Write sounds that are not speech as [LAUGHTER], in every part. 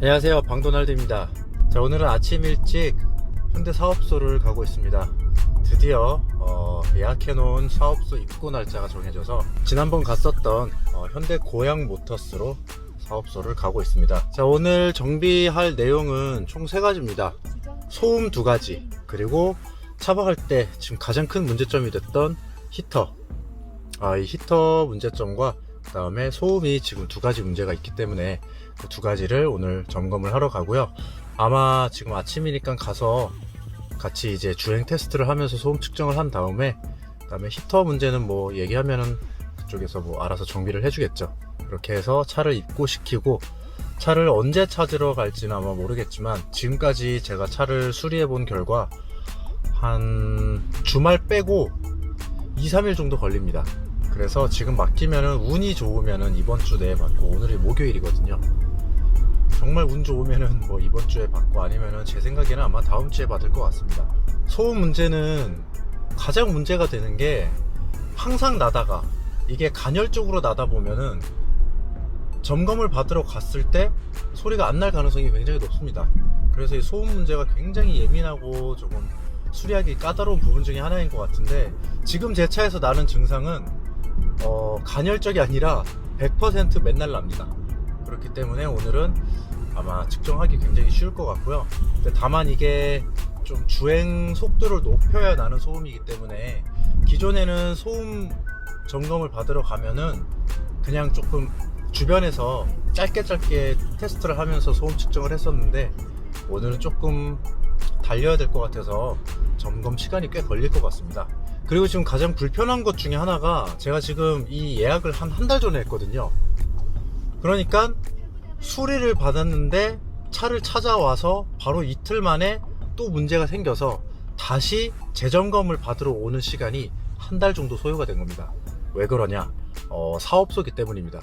안녕하세요. 방도날드입니다. 자 오늘은 아침 일찍 현대 사업소를 가고 있습니다. 드디어 어, 예약해 놓은 사업소 입고 날짜가 정해져서 지난번 갔었던 어, 현대 고양 모터스로 사업소를 가고 있습니다. 자 오늘 정비할 내용은 총세 가지입니다 소음 두 가지 그리고 차박할 때 지금 가장 큰 문제점이 됐던 히터 아, 이 히터 문제점과 그 다음에 소음이 지금 두 가지 문제가 있기 때문에 그 두 가지를 오늘 점검을 하러 가고요. 아마 지금 아침이니까 가서 같이 이제 주행 테스트를 하면서 소음 측정을 한 다음에 그 다음에 히터 문제는 뭐 얘기하면은 그쪽에서 뭐 알아서 정비를 해주겠죠. 그렇게 해서 차를 입고 시키고 차를 언제 찾으러 갈지는 아마 모르겠지만 지금까지 제가 차를 수리해 본 결과 한 주말 빼고 2, 3일 정도 걸립니다. 그래서 지금 맡기면은 운이 좋으면은 이번 주 내에 받고 오늘이 목요일이거든요. 정말 운 좋으면은 뭐 이번 주에 받고 아니면은 제 생각에는 아마 다음 주에 받을 것 같습니다. 소음 문제는 가장 문제가 되는 게 항상 나다가 이게 간헐적으로 나다 보면은 점검을 받으러 갔을 때 소리가 안 날 가능성이 굉장히 높습니다. 그래서 이 소음 문제가 굉장히 예민하고 조금 수리하기 까다로운 부분 중에 하나인 것 같은데 지금 제 차에서 나는 증상은 어, 간헐적이 아니라 100% 맨날 납니다. 그렇기 때문에 오늘은 아마 측정하기 굉장히 쉬울 것 같고요. 다만 이게 좀 주행 속도를 높여야 나는 소음이기 때문에 기존에는 소음 점검을 받으러 가면은 그냥 조금 주변에서 짧게 짧게 테스트를 하면서 소음 측정을 했었는데 오늘은 조금 달려야 될 것 같아서 점검 시간이 꽤 걸릴 것 같습니다. 그리고 지금 가장 불편한 것 중에 하나가 제가 지금 이 예약을 한 한 달 전에 했거든요. 그러니까 수리를 받았는데 차를 찾아와서 바로 이틀 만에 또 문제가 생겨서 다시 재점검을 받으러 오는 시간이 한 달 정도 소요가 된 겁니다. 왜 그러냐? 어, 사업소기 때문입니다.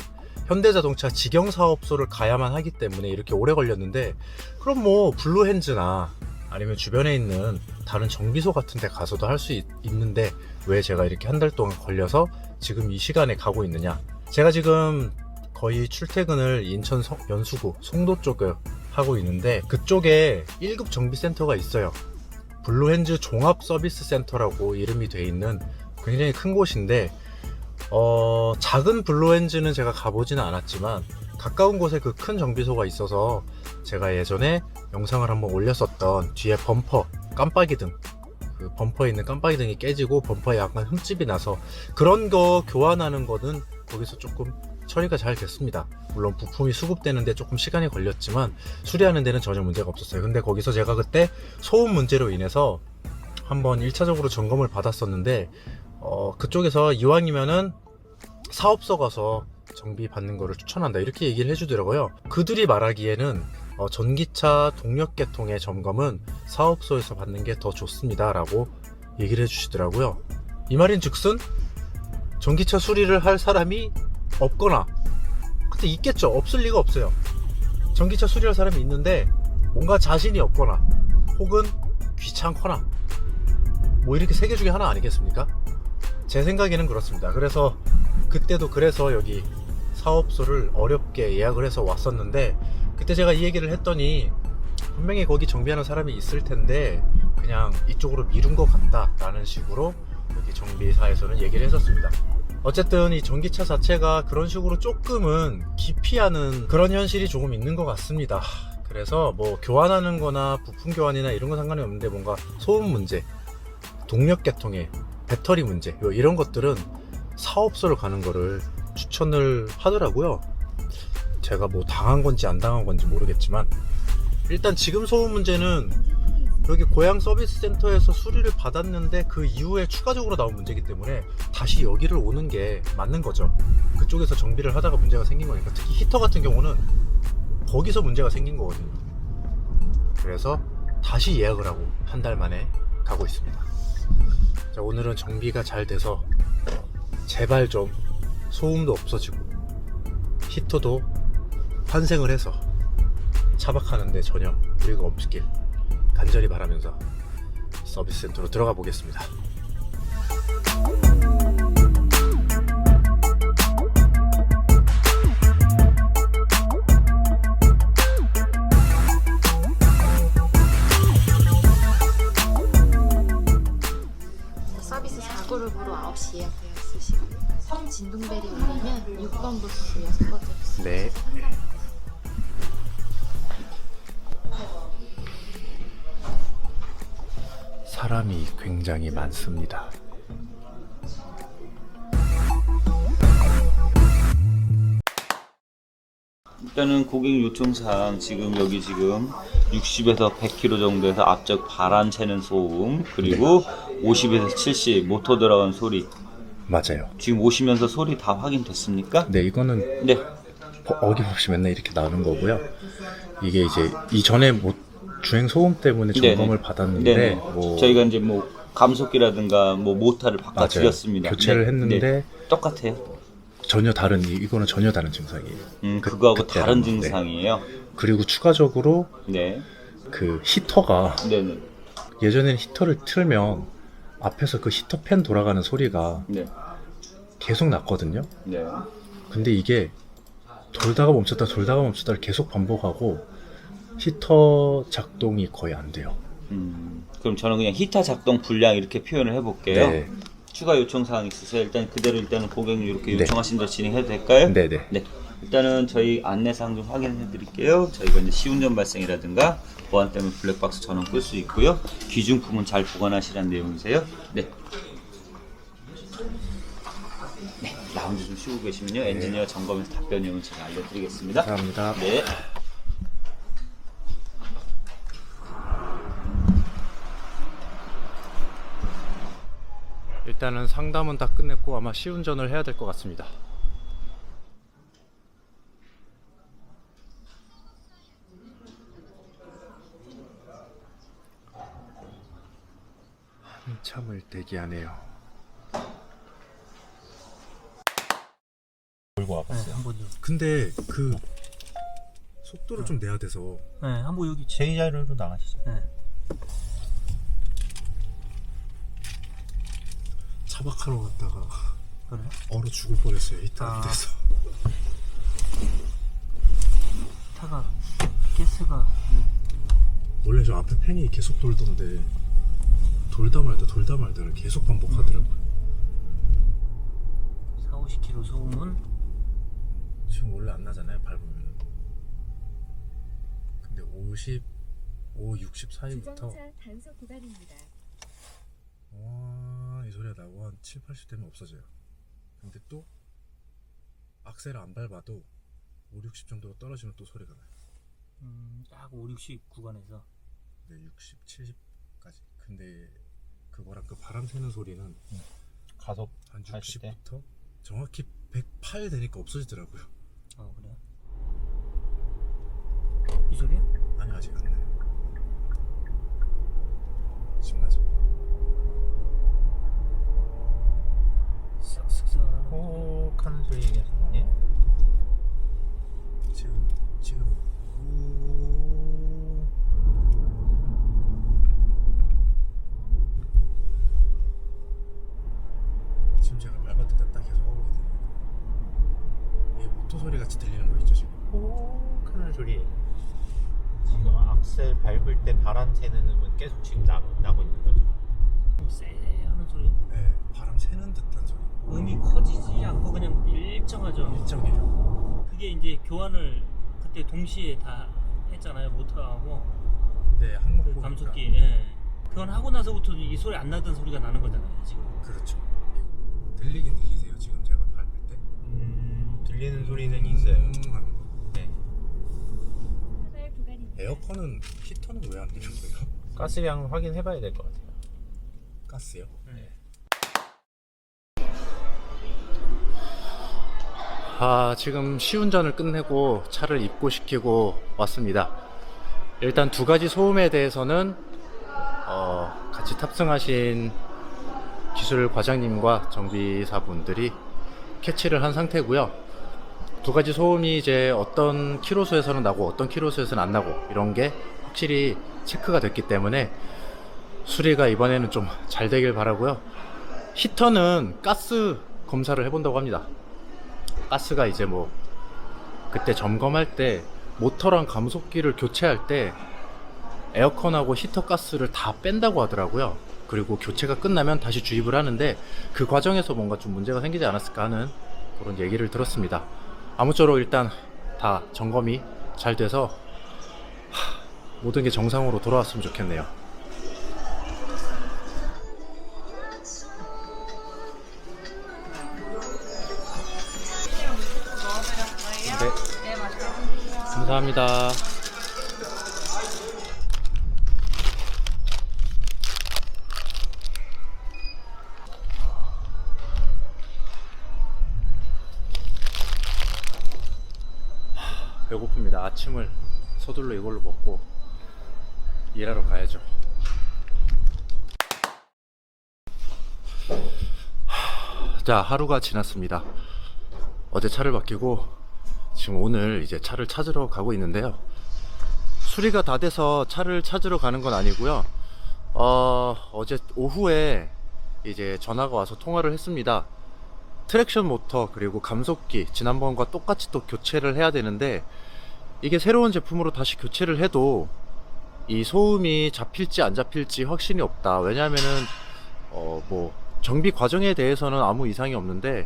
현대자동차 직영 사업소를 가야만 하기 때문에 이렇게 오래 걸렸는데 그럼 뭐 블루핸즈나 아니면 주변에 있는 다른 정비소 같은 데 가서도 할 수 있는데 왜 제가 이렇게 한 달 동안 걸려서 지금 이 시간에 가고 있느냐? 제가 지금 거의 출퇴근을 인천 성- 연수구 송도 쪽을 하고 있는데 그쪽에 1급 정비센터가 있어요. 블루핸즈 종합 서비스 센터라고 이름이 돼 있는 굉장히 큰 곳인데 어, 작은 블루엔즈는 제가 가보지는 않았지만 가까운 곳에 그 큰 정비소가 있어서 제가 예전에 영상을 한번 올렸었던 뒤에 범퍼 깜빡이 등 그 범퍼에 있는 깜빡이 등이 깨지고 범퍼에 약간 흠집이 나서 그런 거 교환하는 거는 거기서 조금 처리가 잘 됐습니다. 물론 부품이 수급되는데 조금 시간이 걸렸지만 수리하는 데는 전혀 문제가 없었어요. 근데 거기서 제가 그때 소음 문제로 인해서 한번 1차적으로 점검을 받았었는데 어, 그쪽에서 이왕이면은 사업소 가서 정비 받는 거를 추천한다 이렇게 얘기를 해주더라고요. 그들이 말하기에는 어, 전기차 동력 계통의 점검은 사업소에서 받는 게 더 좋습니다라고 얘기를 해주시더라고요. 이 말인 즉슨 전기차 수리를 할 사람이 없거나 근데 있겠죠. 없을 리가 없어요. 전기차 수리할 사람이 있는데 뭔가 자신이 없거나 혹은 귀찮거나 뭐 이렇게 세 개 중에 하나 아니겠습니까? 제 생각에는 그렇습니다. 그래서 그때도 그래서 여기 사업소를 어렵게 예약을 해서 왔었는데 그때 제가 이 얘기를 했더니 분명히 거기 정비하는 사람이 있을 텐데 그냥 이쪽으로 미룬 것 같다라는 식으로 여기 정비사에서는 얘기를 했었습니다. 어쨌든 이 전기차 자체가 그런 식으로 조금은 기피하는 그런 현실이 조금 있는 것 같습니다. 그래서 뭐 교환하는 거나 부품 교환이나 이런 건 상관이 없는데 뭔가 소음 문제, 동력 계통의 배터리 문제 요 이런 것들은 사업소를 가는 거를 추천을 하더라고요. 제가 뭐 당한 건지 안 당한 건지 모르겠지만 일단 지금 소음 문제는 여기 고향 서비스 센터에서 수리를 받았는데 그 이후에 추가적으로 나온 문제이기 때문에 다시 여기를 오는 게 맞는 거죠. 그쪽에서 정비를 하다가 문제가 생긴 거니까 특히 히터 같은 경우는 거기서 문제가 생긴 거거든요. 그래서 다시 예약을 하고 한 달 만에 가고 있습니다. 자, 오늘은 정비가 잘 돼서 제발 좀 소음도 없어지고 히터도 환생을 해서 차박하는데 전혀 무리가 없길 간절히 바라면서 서비스 센터로 들어가 보겠습니다. 진동벨이 울리면 6번부터 6번째 네. 사람이 굉장히 많습니다. 일단은 고객 요청사항 지금 여기 지금 60에서 100km 정도에서 앞쪽 바람 새는 소음 그리고 50에서 70 모터 들어간 소리 맞아요. 지금 오시면서 소리 다 확인됐습니까? 네, 이거는 네. 어- 어김없이 맨날 이렇게 나오는 거고요. 이게 이제 이전에 뭐 주행 소음 때문에 네네. 점검을 받았는데 네네. 뭐 저희가 이제 뭐 감속기라든가 뭐 모터를 맞아요. 바꿔드렸습니다. 교체를 네. 했는데 네. 똑같아요. 전혀 다른 이- 이거는 전혀 다른 증상이에요. 음, 그- 그거하고 그때랑, 다른 네. 증상이에요. 그리고 추가적으로 네. 그 히터가 네 네. 예전에는 히터를 틀면 앞에서 그 히터 팬 돌아가는 소리가 네. 계속 났거든요. 네. 근데 이게 돌다가 멈췄다 돌다가 멈췄다를 계속 반복하고 히터 작동이 거의 안 돼요. 음, 그럼 저는 그냥 히터 작동 불량 이렇게 표현을 해볼게요. 네. 추가 요청 사항 있으세요? 일단 그대로 일단은 고객님 이렇게 네. 요청하신 대로 진행해도 될까요? 네네. 네. 일단은 저희 안내 사항 좀 확인해 드릴게요. 저희가 이제 시운전 발생이라든가 보안 때문에 블랙박스 전원 끌 수 있고요. 귀중품은 잘 보관하시라는 내용이세요. 네. 네. 라운지 좀 쉬고 계시면요. 엔지니어 점검에서 답변 내용은 제가 알려드리겠습니다. 감사합니다. 네. 일단은 상담은 다 끝냈고 아마 시운전을 해야 될 것 같습니다. 한참을 대기하네요. 몰고 와봤어요. 한 번요. 근데 그 속도를 좀 내야 돼서 네, 한번 여기 제 자리로 나가시죠. 네. 차박하러 갔다가 그래. 얼어 죽을 뻔했어요. 히터 안 아. 돼서. 타가 가스가 원래 저 앞에 팬이 계속 돌던데 돌다 말다 돌다 말다를 계속 반복하더라고요. 4, 50km 소음은 지금 원래 안 나잖아요. 밟으면. 근데 50, 5, 60 사이부터 주정차 단속 구간입니다. 와, 이 소리가 나고 한 7, 80 되면 없어져요. 근데 또 악셀을 안 밟아도 5, 60 정도로 떨어지면 또 소리가 나요. 음, 딱 5, 60 구간에서 네, 60, 70까지. 근데 그거랑 그 바람 새는 소리는 가속 한 하실 때? 60부터 정확히 108 되니까 없어지더라고요. 어 그래. 이 소리야? 아니 아직 안 나요. 지금 나죠. 쓱쓱쓱 혹 하는 소리 얘기하시는 거 아니에요? 지금 지금 우... 지금 제가 밟았을 때딱 계속 하고 있거든요. 이게 모터 소리 같이 들리는 거 있죠 지금? 혹 하는 소리. 지금 악셀 밟을 때 바람 새는 음은 계속 지금 나, 나고 있는 거죠. 쎄 하는 소리. 네, 바람 새는 듯한 소리. 음이 커지지 않고 그냥 일정하죠. 일정해요. 그게 이제 교환을 그때 동시에 다 했잖아요. 모터하고 근데 한국 그 감속기. 예. 교환하고 나서부터 이 소리 안 나던 소리가 나는 거잖아요. 지금. 그렇죠. 들리긴 들리세요 들리는 소리는 있어요. 음. 네. 에어컨은 히터는 왜 안 되는 거예요? [LAUGHS] 가스량 확인해 봐야 될 것 같아요. 가스요? 네. 아, 지금 시운전을 끝내고 차를 입고시키고 왔습니다. 일단 두 가지 소음에 대해서는 어, 같이 탑승하신 기술 과장님과 정비사분들이 캐치를 한 상태고요. 두 가지 소음이 이제 어떤 키로수에서는 나고 어떤 키로수에서는 안 나고 이런 게 확실히 체크가 됐기 때문에 수리가 이번에는 좀 잘 되길 바라고요. 히터는 가스 검사를 해본다고 합니다. 가스가 이제 뭐 그때 점검할 때 모터랑 감속기를 교체할 때 에어컨하고 히터 가스를 다 뺀다고 하더라고요. 그리고 교체가 끝나면 다시 주입을 하는데 그 과정에서 뭔가 좀 문제가 생기지 않았을까 하는 그런 얘기를 들었습니다. 아무쪼록 일단 다 점검이 잘 돼서 하, 모든 게 정상으로 돌아왔으면 좋겠네요. 네. 감사합니다. 배고픕니다. 아침을 서둘러 이걸로 먹고 일하러 가야죠. 자, 하루가 지났습니다. 어제 차를 맡기고 지금 오늘 이제 차를 찾으러 가고 있는데요. 수리가 다 돼서 차를 찾으러 가는 건 아니고요. 어, 어제 오후에 이제 전화가 와서 통화를 했습니다. 트랙션 모터 그리고 감속기 지난번과 똑같이 또 교체를 해야 되는데 이게 새로운 제품으로 다시 교체를 해도 이 소음이 잡힐지 안 잡힐지 확신이 없다. 왜냐하면은 어 뭐 정비 과정에 대해서는 아무 이상이 없는데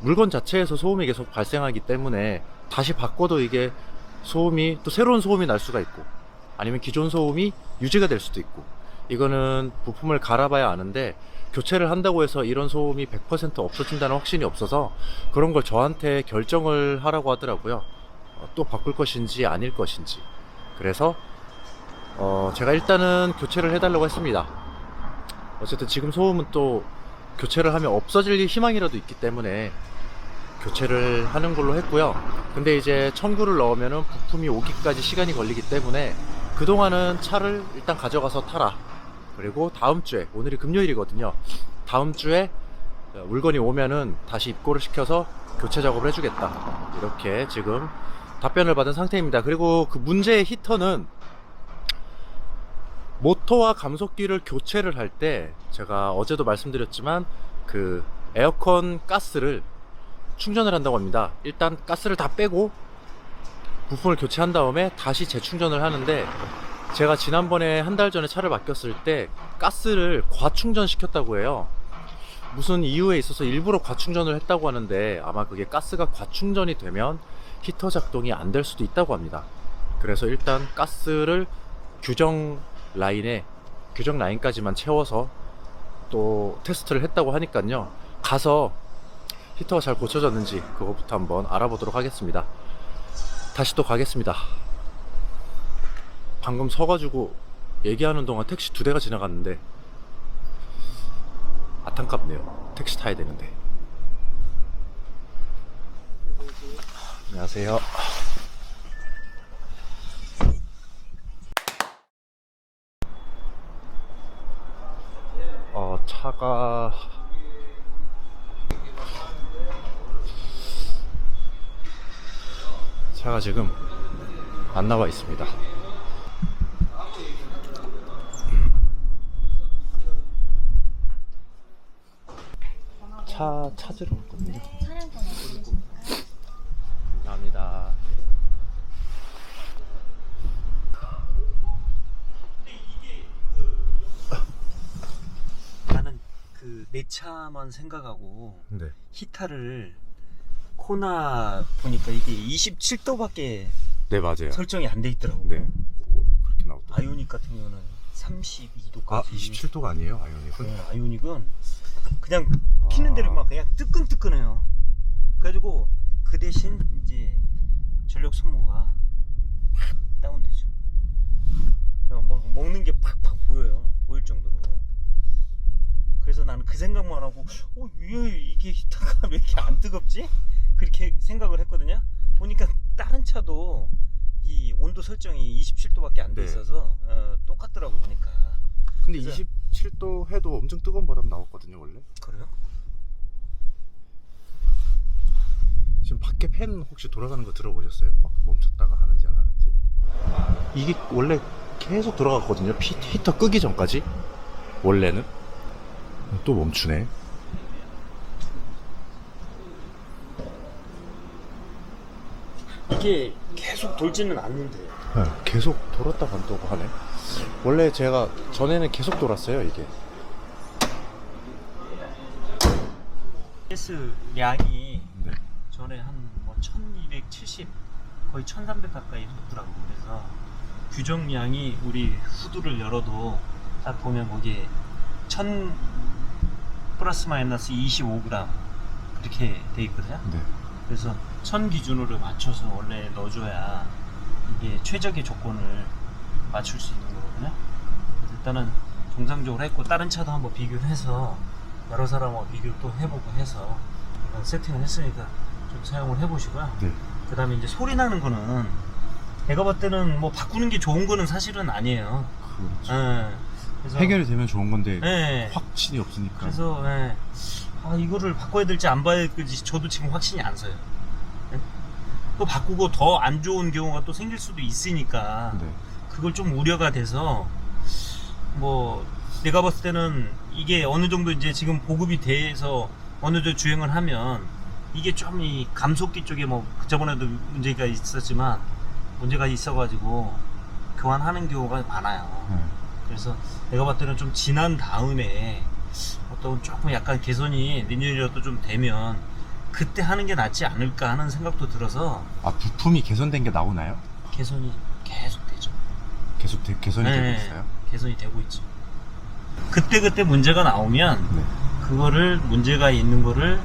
물건 자체에서 소음이 계속 발생하기 때문에 다시 바꿔도 이게 소음이 또 새로운 소음이 날 수가 있고 아니면 기존 소음이 유지가 될 수도 있고 이거는 부품을 갈아봐야 아는데 교체를 한다고 해서 이런 소음이 100% 없어진다는 확신이 없어서 그런 걸 저한테 결정을 하라고 하더라고요. 어, 또 바꿀 것인지 아닐 것인지. 그래서 어, 제가 일단은 교체를 해달라고 했습니다. 어쨌든 지금 소음은 또 교체를 하면 없어질 희망이라도 있기 때문에 교체를 하는 걸로 했고요. 근데 이제 청구를 넣으면은 부품이 오기까지 시간이 걸리기 때문에 그동안은 차를 일단 가져가서 타라. 그리고 다음 주에 오늘이 금요일이거든요. 다음 주에 물건이 오면은 다시 입고를 시켜서 교체 작업을 해주겠다. 이렇게 지금 답변을 받은 상태입니다. 그리고 그 문제의 히터는 모터와 감속기를 교체를 할 때 제가 어제도 말씀드렸지만 그 에어컨 가스를 충전을 한다고 합니다. 일단 가스를 다 빼고 부품을 교체한 다음에 다시 재충전을 하는데 제가 지난번에 한 달 전에 차를 맡겼을 때 가스를 과충전 시켰다고 해요. 무슨 이유에 있어서 일부러 과충전을 했다고 하는데 아마 그게 가스가 과충전이 되면 히터 작동이 안 될 수도 있다고 합니다. 그래서 일단 가스를 규정 라인에 규정 라인까지만 채워서 또 테스트를 했다고 하니까요. 가서 히터가 잘 고쳐졌는지 그거부터 한번 알아보도록 하겠습니다. 다시 또 가겠습니다. 방금 서가지고 얘기하는 동안 택시 두 대가 지나갔는데 아탄깝네요. 택시 타야 되는데. 안녕하세요. 어, 차가 차가 지금 안 나와 있습니다. 차 찾으러 왔거든요. 나는 그내 차만 생각하고 네. 히타를 코나 보니까 이게 27도밖에 네, 맞아요. 설정이 안 돼 있더라고. 네. 오, 그렇게 나왔다. 아이오닉 같은 경우는 32도까지. 아, 27도가 아니에요, 아이오닉은? 네, 아이오닉은 그냥 키는 대로 막 그냥 뜨끈뜨끈해요. 그래가지고 그 대신 이제 전력 소모가 팍 다운되죠. 그냥 뭐 먹는 게 팍팍 보여요. 보일 정도로. 그래서 나는 그 생각만 하고 어, 왜 이게 히터가 [LAUGHS] 왜 이렇게 안 뜨겁지? 그렇게 생각을 했거든요. 보니까 다른 차도 이 온도 설정이 27도밖에 안 돼 네. 있어서 어, 똑같더라고 보니까. 근데 그래서- 27도 해도 엄청 뜨거운 바람 나왔거든요, 원래. 그래요? 지금 밖에 팬 혹시 돌아가는 거 들어보셨어요? 막 멈췄다가 하는지 안 하는지? 이게 원래 계속 들어갔거든요. 피, 히터 끄기 전까지. 원래는. 또 멈추네. 이게 계속 돌지는 않는데 네, 계속 돌았다 간다고 하네. 원래 제가 전에는 계속 돌았어요, 이게. 가스 량이 네. 전에 한뭐 1270 거의 1300 가까이 됐더라고요 그래서 규정량이 우리 후드를 열어도 딱 보면 거기에 1000 플러스 마이너스 25g 그렇게 돼 있거든요 네. 그래서 1000 기준으로 맞춰서 원래 넣어줘야 이게 최적의 조건을 맞출 수 있는 거거든요 일단은 정상적으로 했고 다른 차도 한번 비교를 해서 여러 사람하고 비교를 또 해보고 해서 일단 세팅을 했으니까 좀 사용을 해보시고요 네. 그 다음에 이제 소리 나는 거는 내가 봤을 때는 뭐 바꾸는 게 좋은 거는 사실은 아니에요 그렇죠. 예. 그래서 해결이 되면 좋은 건데 예. 확신이 없으니까. 그래서 예. 아 이거를 바꿔야 될지 안 봐야 될지 저도 지금 확신이 안 서요. 예? 또 바꾸고 더 안 좋은 경우가 또 생길 수도 있으니까 네. 그걸 좀 우려가 돼서 뭐 내가 봤을 때는 이게 어느 정도 이제 지금 보급이 돼서 어느 정도 주행을 하면 이게 좀 이 감속기 쪽에 뭐 저번에도 문제가 있었지만 문제가 있어가지고 교환하는 경우가 많아요. 네. 그래서 내가 봤을 때는 좀 지난 다음에 어떤 조금 약간 개선이 내년이라도 좀 되면 그때 하는 게 낫지 않을까 하는 생각도 들어서 아 부품이 개선된 게 나오나요? 개선이 계속 되죠. 계속 되, 개선이 네, 되고 있어요. 개선이 되고 있죠. 그때 그때 문제가 나오면 네. 그거를 문제가 있는 거를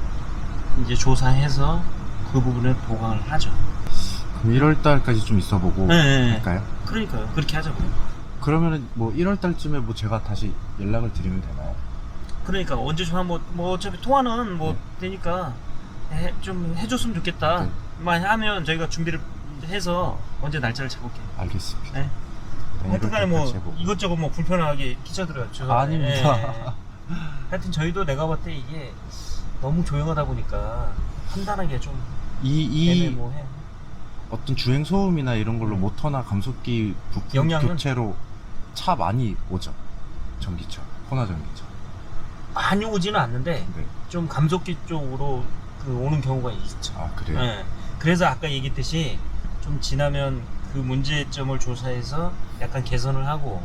이제 조사해서 그 부분을 보강을 하죠. 그럼 1월 달까지 좀 있어보고 네, 네, 네. 할까요? 그러니까요. 그렇게 하자고요. 그러면은 뭐 1월 달쯤에 뭐 제가 다시 연락을 드리면 되나요? 그러니까 언제 좀 한번 뭐 어차피 통화는 뭐 되니까 해, 좀 해줬으면 좋겠다. 네. 많이 하면 저희가 준비를 해서 언제 날짜를 잡을게요. 알겠습니다. 네. 네, 하여튼간에 뭐 1월 달까지 해보고. 이것저것 뭐 불편하게. 죄송해요. 아닙니다. 예. 하여튼 저희도 내가 봤을 때 이게 너무 조용하다 보니까 판단하기가 좀 이, 이 애매모호해. 어떤 주행 소음이나 이런 걸로 모터나 감속기 부품 영향은? 교체로 차 많이 오죠. 전기차, 호나 전기차. 많이 오지는 않는데 네. 좀 감속기 쪽으로 그 오는 경우가 있죠. 아 그래요? 예. 그래서 아까 얘기했듯이 좀 지나면 그 문제점을 조사해서 약간 개선을 하고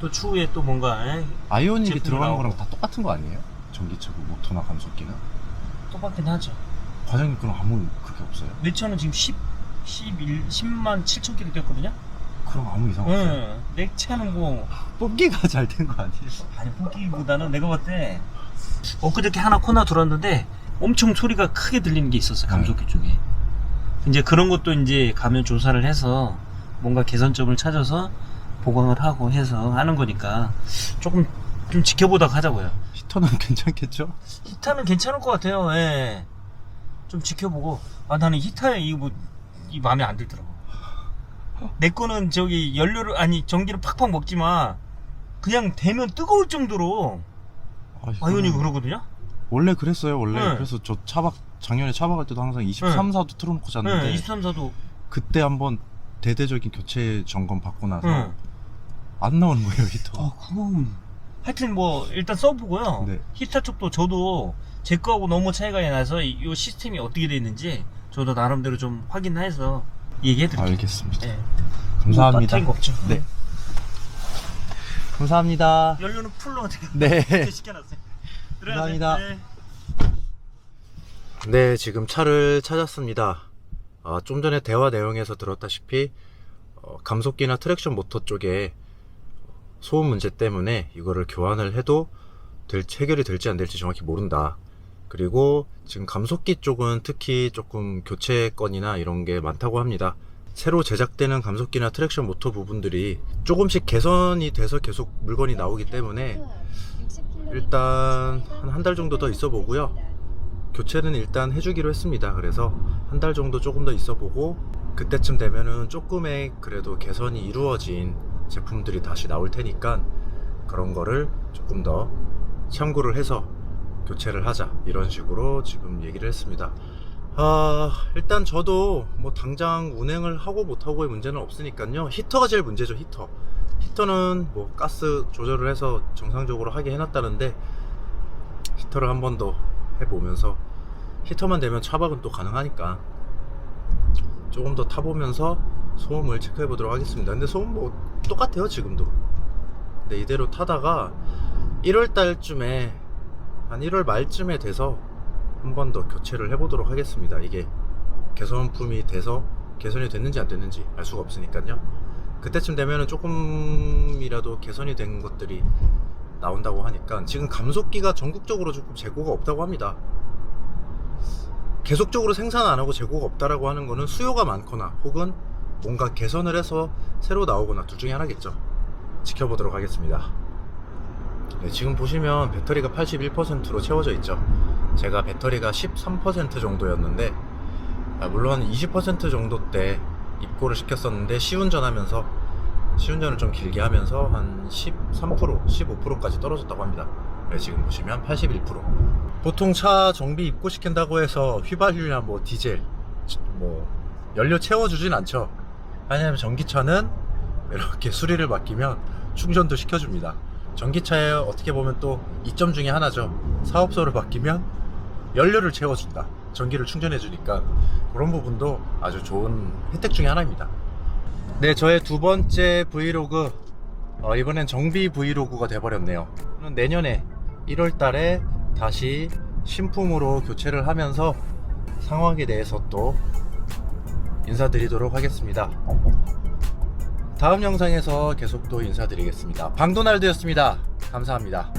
또 추후에 또 뭔가 예? 아이오닉이 제품이 들어가는 나오고. 거랑 다 똑같은 거 아니에요? 전기차 그 모터나 감속기는? 똑같긴 하죠. 과장님 그럼 아무 그게 없어요? 내 차는 지금 10, 11, 10만 7천 킬로 뛰었거든요. 그럼 아무 이상 없어요? 예. 내 차는 뭐 뽑기가 잘 된 거 아니에요? 아니 뽑기보다는 내가 봤을 때 엊그저께 하나 코나 들어왔는데 엄청 소리가 크게 들리는 게 있었어요 네. 감속기 쪽에 이제 그런 것도 이제 가면 조사를 해서 뭔가 개선점을 찾아서 보강을 하고 해서 하는 거니까 조금 좀 지켜보다가 하자고요 히터는 [LAUGHS] 괜찮겠죠? 히타는 괜찮을 것 같아요 예. 좀 지켜보고 아 나는 히타에 이거 뭐 이 마음에 안 들더라고 내 거는 저기 연료를 아니 전기를 팍팍 먹지만 그냥 되면 뜨거울 정도로 아, 이거는 아이오닉 그러거든요 원래 그랬어요 원래 네. 그래서 저 차박 작년에 차박할 때도 항상 23, 4도 틀어놓고 잤는데 네, 23, 4도 그때 한번 대대적인 교체 점검 받고 나서 응. 안 나오는 거예요 히터가 아, 그건 하여튼 뭐 일단 써보고요. 네. 히타 쪽도 저도 제 거하고 너무 차이가 나서 이, 이 시스템이 어떻게 돼 있는지 저도 나름대로 좀 확인해서 얘기해 드릴게요. 알겠습니다 네. 감사합니다 뭐 없죠. 네 감사합니다 연료는 풀로 네 [LAUGHS] 시켜놨어요. 감사합니다. 네. 네, 지금 차를 찾았습니다. 아, 좀 전에 대화 내용에서 들었다시피 어, 감속기나 트랙션 모터 쪽에 소음 문제 때문에 이거를 교환을 해도 될, 해결이 될지 안 될지 정확히 모른다. 그리고 지금 감속기 쪽은 특히 조금 교체 건이나 이런 게 많다고 합니다. 새로 제작되는 감속기나 트랙션 모터 부분들이 조금씩 개선이 돼서 계속 물건이 나오기 때문에 일단 한 한 달 정도 더 있어 보고요. 교체는 일단 해주기로 했습니다. 그래서 한 달 정도 조금 더 있어 보고 그때쯤 되면은 조금의 그래도 개선이 이루어진 제품들이 다시 나올 테니까 그런 거를 조금 더 참고를 해서 교체를 하자 이런 식으로 지금 얘기를 했습니다. 아 일단 저도 뭐 당장 운행을 하고 못하고의 문제는 없으니까요 히터가 제일 문제죠 히터 히터는 뭐 가스 조절을 해서 정상적으로 하게 해놨다는데 히터를 한 번 더 해보면서 히터만 되면 차박은 또 가능하니까 조금 더 타보면서 소음을 체크해 보도록 하겠습니다. 근데 소음 뭐 똑같아요 지금도. 근데 이대로 타다가 1월 달쯤에 한 1월 말쯤에 돼서 한 번 더 교체를 해보도록 하겠습니다. 이게 개선품이 돼서 개선이 됐는지 안 됐는지 알 수가 없으니까요. 그때쯤 되면은 조금이라도 개선이 된 것들이 나온다고 하니까 지금 감속기가 전국적으로 조금 재고가 없다고 합니다. 계속적으로 생산 안 하고 재고가 없다라고 하는 거는 수요가 많거나 혹은 뭔가 개선을 해서 새로 나오거나 둘 중에 하나겠죠. 지켜보도록 하겠습니다. 네, 지금 보시면 배터리가 81%로 채워져 있죠. 제가 배터리가 13% 정도였는데 아, 물론 20% 정도 때 입고를 시켰었는데 시운전 하면서 시운전을 좀 길게 하면서 한 13%, 15%까지 떨어졌다고 합니다. 네, 지금 보시면 81%. 보통 차 정비 입고 시킨다고 해서 휘발유나 뭐 디젤, 뭐 연료 채워주진 않죠. 왜냐면 전기차는 이렇게 수리를 맡기면 충전도 시켜줍니다. 전기차에 어떻게 보면 또 이점 중에 하나죠. 사업소를 맡기면 연료를 채워준다. 전기를 충전해 주니까 그런 부분도 아주 좋은 혜택 중에 하나입니다. 네, 저의 두 번째 브이로그 어, 이번엔 정비 브이로그가 돼버렸네요. 내년에 1월 달에 다시 신품으로 교체를 하면서 상황에 대해서 또 인사드리도록 하겠습니다. 다음 영상에서 계속 또 인사드리겠습니다. 방도날드였습니다. 감사합니다.